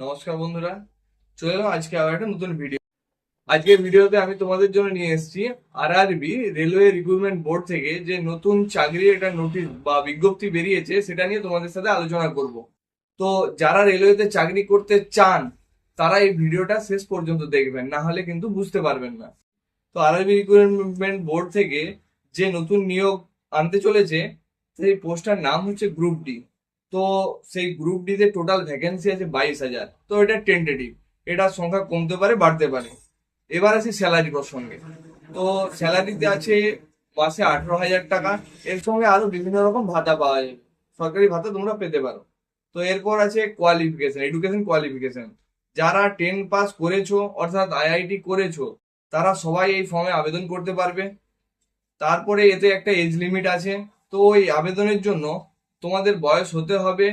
নমস্কার বন্ধুরা, চলে এলাম আজকে আবার একটা নতুন ভিডিও আজকের ভিডিওতে আমি তোমাদের জন্য নিয়ে এসেছি আর আরআরবি রেলওয়ে রিক্রুটমেন্ট বোর্ড থেকে যে নতুন চাকরির একটা নোটিশ বা বিজ্ঞপ্তি বেরিয়েছে, সেটা নিয়ে তোমাদের সাথে আলোচনা করব। তো যারা রেলওয়েতে চাকরি করতে চান, তারা এই ভিডিওটা শেষ পর্যন্ত দেখবেন, না হলে কিন্তু বুঝতে পারবেন না। তো আরআরবি রিক্রুটমেন্ট বোর্ড থেকে যে নতুন নিয়োগ আনতে চলেছে, সেই পোস্টটার নাম হচ্ছে গ্রুপ ডি তো সেই গ্রুপ ডিতে টোটাল ভ্যাকেন্সি আছে বাইশ হাজার। তো এটা টেন্টেটিভ এটার সংখ্যা কমতে পারে, বাড়তে পারে। এবার আসি স্যালারি প্রসঙ্গে। তো স্যালারিতে আছে মাসে আঠারো হাজার টাকা। এর সঙ্গে আরও বিভিন্ন রকম ভাতা পাওয়া যায়। সরকারি ভাতা তোমরা পেতে পারো। তো এরপর আছে কোয়ালিফিকেশন এডুকেশন কোয়ালিফিকেশন যারা টেন পাস করেছ, অর্থাৎ আইআইটি করেছ, তারা সবাই এই ফর্মে আবেদন করতে পারবে। তারপরে এতে একটা এজ লিমিট আছে। তো ওই আবেদনের জন্য তোমাদের বয়স হতে হবে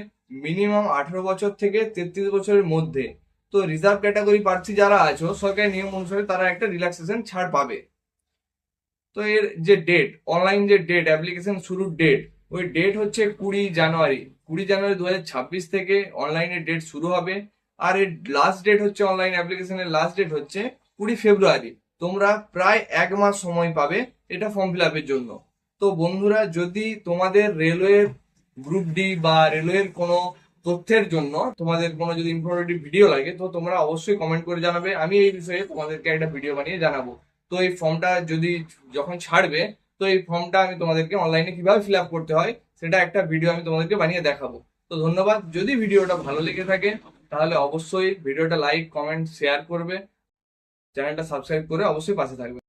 মিনিমাম আঠারো বছর থেকে তেত্রিশ বছরের মধ্যে। তো রিজার্ভ ক্যাটাগরি প্রার্থী যারা আছো, সরকারি নিয়ম অনুসারে তারা একটা রিল্যাক্সেশন ছাড় পাবে। তো এর যে ডেট অনলাইন যে ডেট অ্যাপ্লিকেশন শুরুর ডেট ওই ডেট হচ্ছে কুড়ি জানুয়ারি। কুড়ি জানুয়ারি দু থেকে অনলাইনে ডেট শুরু হবে। আর এর লাস্ট ডেট হচ্ছে অনলাইন অ্যাপ্লিকেশনের লাস্ট ডেট হচ্ছে কুড়ি ফেব্রুয়ারি। তোমরা প্রায় এক মাস সময় পাবে এটা ফর্ম ফিল জন্য। তো বন্ধুরা, যদি তোমাদের রেলওয়ের গ্রুপ ডি বা রেলওয়ের কোনো তথ্যের জন্য তোমাদের কোনো যদি ইনফরমেটিভ ভিডিও লাগে, তো তোমরা অবশ্যই কমেন্ট করে জানাবে। আমি এই বিষয়ে তোমাদেরকে একটা ভিডিও বানিয়ে জানাব। তো এই ফর্মটা যদি যখন ছাড়বে, তো এই ফর্মটা আমি তোমাদেরকে অনলাইনে কীভাবে ফিল আপ করতে হয়, সেটা একটা ভিডিও আমি তোমাদেরকে বানিয়ে দেখাবো। তো ধন্যবাদ। যদি ভিডিওটা ভালো লেগে থাকে, তাহলে অবশ্যই ভিডিওটা লাইক কমেন্ট শেয়ার করবে। চ্যানেলটা সাবস্ক্রাইব করে অবশ্যই পাশে থাকবে।